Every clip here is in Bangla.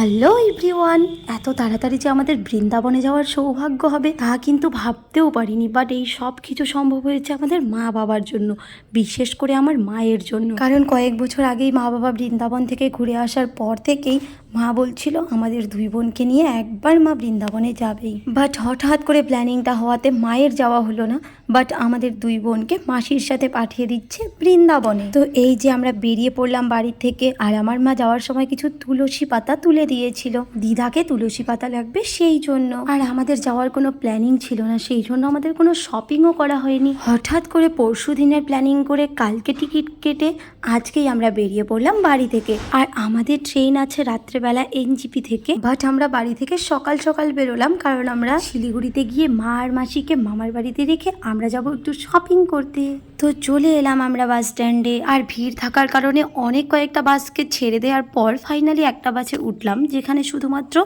হ্যালো এভরিওয়ান, এত তাড়াতাড়ি যে আমাদের বৃন্দাবনে যাওয়ার সৌভাগ্য হবে তা কিন্তু ভাবতেও পারিনি বাট এই সব কিছু সম্ভব হয়েছে আমাদের মা বাবার জন্য, বিশেষ করে আমার মায়ের জন্য। কারণ কয়েক বছর আগেই মা বাবা বৃন্দাবন থেকে ঘুরে আসার পর থেকেই মা বলছিল, আমাদের দুই বোনকে নিয়ে একবার মা বৃন্দাবনে যাবেই। বাট হঠাৎ করে প্ল্যানিংটা হওয়াতে মায়ের যাওয়া হলো না। বাট আমাদের দুই বোনকে মাসির সাথে পাঠিয়ে দিচ্ছে বৃন্দাবনে। তো এই যে আমরা বেরিয়ে পড়লাম বাড়ি থেকে, আর আমার মা যাওয়ার সময় কিছু তুলসী পাতা তুলে দিয়েছিল। দিদাকে তুলসী পাতা লাগবে সেই জন্য। আর আমাদের যাওয়ার কোনো প্ল্যানিং ছিল না, সেই জন্য আমাদের কোনো শপিংও করা হয়নি। হঠাৎ করে পরশু দিনের প্ল্যানিং করে কালকে টিকিট কেটে আজকেই আমরা বেরিয়ে পড়লাম বাড়ি থেকে। আর আমাদের ট্রেন আছে রাত্রেবেলা এনজিপি থেকে। বাট আমরা বাড়ি থেকে সকাল সকাল বেরোলাম, কারণ আমরা শিলিগুড়িতে গিয়ে মা আর মাসিকে মামার বাড়িতে রেখে আমরা যাব একটু শপিং করতে। তো চলে এলাম আমরা বাস স্ট্যান্ডে আর ভিড় থাকার কারণে অনেক কয়েকটা বাসকে ছেড়ে দেওয়ার পর ফাইনালি একটা বাসে উঠলাম, যেখানে শুধুমাত্র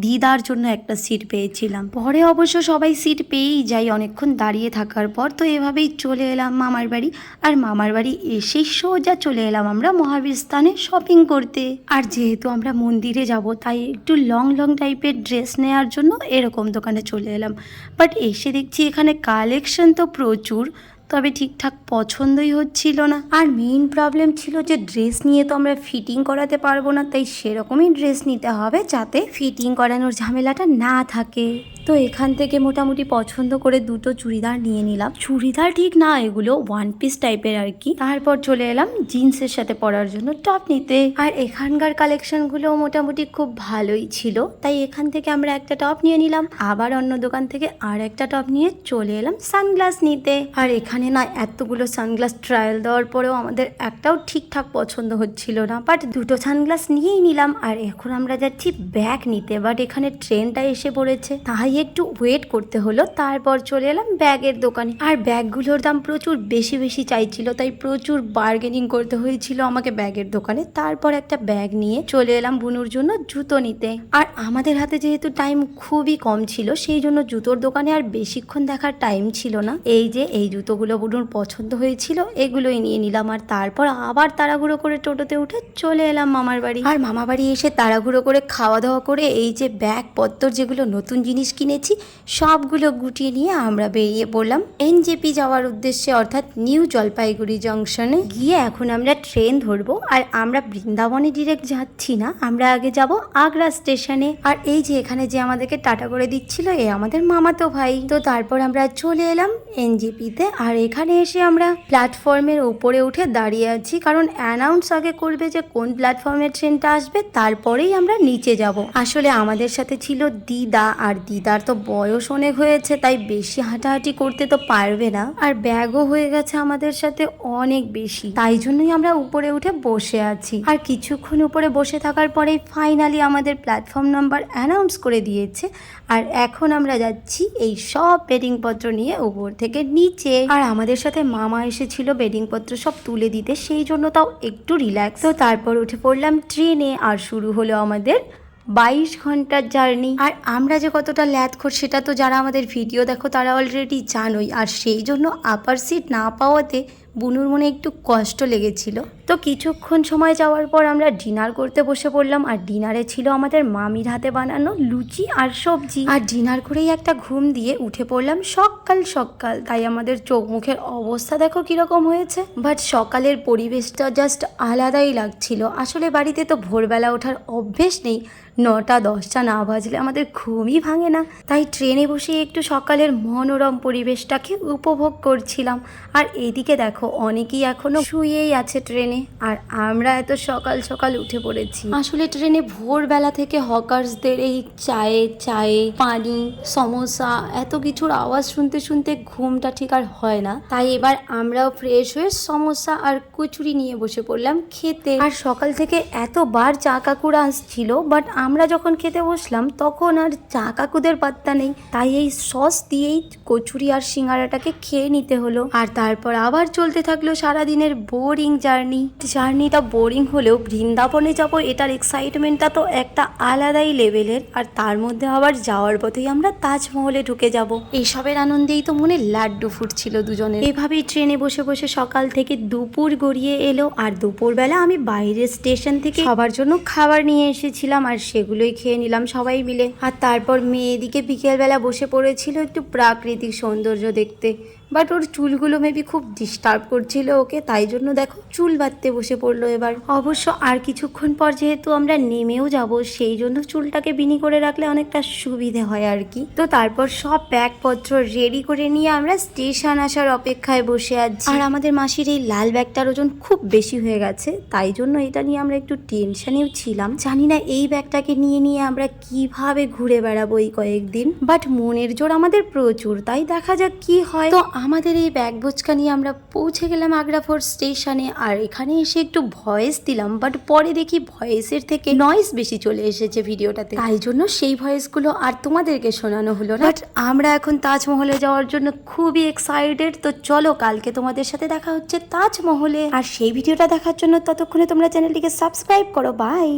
দিদার জন্য একটা সিট পেয়েছিলাম। পরে অবশ্য সবাই সিট পেয়েই যাই, অনেকক্ষণ দাঁড়িয়ে থাকার পর তো এভাবেই চলে এলাম মামার বাড়ি। আর মামার বাড়ি এসেই সোজা চলে এলাম আমরা মহাবীর স্থানে শপিং করতে। আর যেহেতু আমরা মন্দিরে যাব, তাই একটু লং লং টাইপের ড্রেস নেওয়ার জন্য এরকম দোকানে চলে এলাম। বাট এসে দেখছি এখানে কালেকশন তো প্রচুর। তবে ঠিকঠাক পছন্দই হচ্ছিল না। আর মেইন প্রবলেম ছিল যে ড্রেস নিয়ে তো আমরা ফিটিং করাতে পারব না, তাই সেরকমই ড্রেস নিতে হবে যাতে ফিটিং করানোর ঝামেলাটা না থাকে। তো এখান থেকে মোটামুটি পছন্দ করে দুটো চুড়িদার নিয়ে নিলাম। চুড়িদার ঠিক না, এগুলো ওয়ান পিস টাইপের আর কি। তারপর চলে এলাম জিন্সের সাথে পরার জন্য টপ নিতে। আর এখানকার কালেকশনগুলো মোটামুটি খুব ভালোই ছিল, তাই এখান থেকে আমরা একটা টপ নিয়ে নিলাম। আবার অন্য দোকান থেকে আর একটা টপ নিয়ে চলে এলাম সানগ্লাস নিতে। আর এখানে না এতগুলো সানগ্লাস ট্রায়াল দেওয়ার পরেও আমাদের একটাও ঠিকঠাক পছন্দ হচ্ছিল না। বাট দুটো সানগ্লাস নিয়েই নিলাম। আর এখন আমরা যাচ্ছি ব্যাগ নিতে। বাট এখানে ট্রেনটা এসে পড়েছে। তাই একটু ওয়েট করতে হলো। তারপর চলে এলাম ব্যাগের দোকানে। আর ব্যাগগুলোর দাম প্রচুর বেশি বেশি চাইছিল, তাই প্রচুর বার্গেনিং করতে হয়েছিল আমাকে ব্যাগের দোকানে। তারপর একটা ব্যাগ নিয়ে চলে এলাম বুনুর জন্য জুতো নিতে। আর আমাদের হাতে যেহেতু টাইম খুবই কম ছিল, সেই জন্য জুতোর দোকানে আর বেশিক্ষণ দেখার টাইম ছিল না। এই যে, এই জুতোগুলো বুনুর পছন্দ হয়েছিল, এগুলোই নিয়ে নিলাম। আর তারপর আবার তাড়াহুড়ো করে টোটোতে উঠে চলে এলাম মামার বাড়ি। আর মামা বাড়ি এসে তাড়াহুড়ো করে খাওয়া দাওয়া করে এই যে ব্যাগ পত্তর যেগুলো নতুন জিনিস কিনেছি, সবগুলো গুটিয়ে নিয়ে আমরা বেরিয়ে পড়লাম। এনজেপি যাওয়ার উদ্দেশ্যে, অর্থাৎ নিউ জলপাইগুড়ি জংশনে, গিয়ে এখন আমরা ট্রেন ধরবো। আর আমরা বৃন্দাবনে ডিরেক্ট যাচ্ছি না, আমরা আগে যাব আগ্রা স্টেশনে। আর এই যে এখানে যে আমাদেরকে টাটা করে দিচ্ছিল, এ আমাদের মামাতো ভাই। তো তারপর আমরা চলে এলাম এনজিপিতে, আর এখানে এসে আমরা প্ল্যাটফর্মের উপরে উঠে দাঁড়িয়ে আছি। কারণ অ্যানাউন্স আগে করবে যে কোন প্ল্যাটফর্মে ট্রেনটা আসবে, তারপরেই আমরা নিচে যাব। আসলে আমাদের সাথে ছিল দিদা, আর দিদার তো বয়স অনেক হয়েছে, তাই বেশি হাঁটাহাঁটি করতে তো পারবে না। আর ব্যাগও হয়ে গেছে আমাদের সাথে অনেক বেশি। তাই জন্যই আমরা উপরে উঠে বসে আছি। আর কিছুক্ষণ উপরে বসে থাকার পরেই ফাইনালি আমাদের প্ল্যাটফর্ম নাম্বার অ্যানাউন্স করে দিয়েছে। আর এখন আমরা যাচ্ছি এই সব বেডিং পত্র নিয়ে উপর থেকে নিচে। আর আমাদের সাথে মামা এসেছিল বেডিং পত্র সব তুলে দিতে, সেই জন্য তাও একটু রিল্যাক্স তো তারপর উঠে পড়লাম ট্রেনে আর শুরু হলো আমাদের বাইশ ঘণ্টার জার্নি। আর আমরা যে কতটা ল্যাথখোর সেটা তো যারা আমাদের ভিডিও দেখো তারা অলরেডি জানোই। আর সেই জন্য আপার সিট না পাওয়াতে বুনুর মনে একটু কষ্ট লেগেছিল। তো কিছুক্ষণ সময় যাওয়ার পর আমরা ডিনার করতে বসে পড়লাম। আর ডিনারে ছিল আমাদের মামির হাতে বানানো লুচি আর সবজি। আর ডিনার করেই একটা ঘুম দিয়ে উঠে পড়লাম সকাল সকাল। তাই আমাদের চোখ মুখের অবস্থা দেখো কীরকম হয়েছে। বাট সকালের পরিবেশটা জাস্ট আলাদাই লাগছিল। আসলে বাড়িতে তো ভোরবেলা ওঠার অভ্যেস নেই। নটা দশটা না বাজলে আমাদের ঘুমই ভাঙে না। তাই ট্রেনে বসে একটু সকালের মনোরম পরিবেশটাকে উপভোগ করছিলাম। আর এদিকে দেখো অনেকেই এখনও শুয়েই আছে ট্রেনে। আর আমরা এত সকাল সকাল উঠে পড়েছি। আসলে ট্রেনে ভোরবেলা থেকে হকার্সদের এই চায়ে চায়ে পানি সমোসা এত কিছুর আওয়াজ শুনতে শুনতে ঘুমটা ঠিক আর হয় না। তাই এবার আমরাও ফ্রেশ হয়ে সমোসা আর কচুরি নিয়ে বসে পড়লাম খেতে। আর সকাল থেকে এতবার চা কাকুরা আসছিল বাট আমরা যখন খেতে বসলাম, তখন আর চা কাকুদের পাত্তা নেই। তাই এই সস দিয়েই কচুরি আর সিঙ্গারাটাকে খেয়ে নিতে হলো। আর তারপর আবার চলতে থাকল সারাদিনের বোরিং জার্নি জার্নিটা বোরিং হলেও বৃন্দাবনে যাব, এটার এক্সাইটমেন্টটা তো একটা আলাদাই লেভেলের আর তার মধ্যে আবার যাওয়ার পথেই আমরা তাজমহলে ঢুকে যাব। এইসবের আনন্দেই তো মনে লাড্ডু ফুটছিল দুজনের। এভাবেই ট্রেনে বসে বসে সকাল থেকে দুপুর গড়িয়ে এলো। আর দুপুরবেলা আমি বাইরের স্টেশন থেকে সবার জন্য খাবার নিয়ে এসেছিলাম। আর সেগুলোই খেয়ে নিলাম সবাই মিলে। আর তারপর মেয়েদিকে বিকেলবেলা বসে পড়েছিল একটু প্রাকৃতিক সৌন্দর্য দেখতে। বাট ওর চুলগুলো মেবি খুব ডিস্টার্ব করছিল ওকে, তাই জন্য দেখো চুল বাঁধতে বসে পড়ল এবার। অবশ্য আর কিছুক্ষণ পর যেহেতু আমরা নেমেও যাব, সেই জন্য চুলটাকে বিনি করে রাখলে অনেকটা সুবিধে হয় আর কি। তো তারপর সব ব্যাগপত্র রেডি করে নিয়ে আমরা স্টেশন আসার অপেক্ষায় বসে আছি। আর আমাদের মাসির এই লাল ব্যাগটার ওজন খুব বেশি হয়ে গেছে, তাই জন্য এটা নিয়ে আমরা একটু টেনশনেও ছিলাম। জানি না এই ব্যাগটাকে নিয়ে নিয়ে আমরা কীভাবে ঘুরে বেড়াবো এই কয়েকদিন বাট মনের জোর আমাদের প্রচুর, তাই দেখা যাক কি হয়। তো আমাদের এই ব্যাগ বোচকা নিয়ে আমরা পৌঁছে গেলাম আগ্রা ফোর্ট স্টেশনে, আর এখানে এসে একটু ভয়েস দিলাম বাট পরে দেখি ভয়েসের থেকে নয়েস বেশি চলে এসেছে ভিডিওটাতে। তাই জন্য সেই ভয়েসগুলো আর তোমাদেরকে শোনানো হলো বাট আমরা এখন তাজমহলে যাওয়ার জন্য খুবই এক্সাইটেড তো চলো কালকে তোমাদের সাথে দেখা হচ্ছে তাজমহলে। আর সেই ভিডিওটা দেখার জন্য ততক্ষণে তোমরা চ্যানেলটিকে সাবস্ক্রাইব করো বাই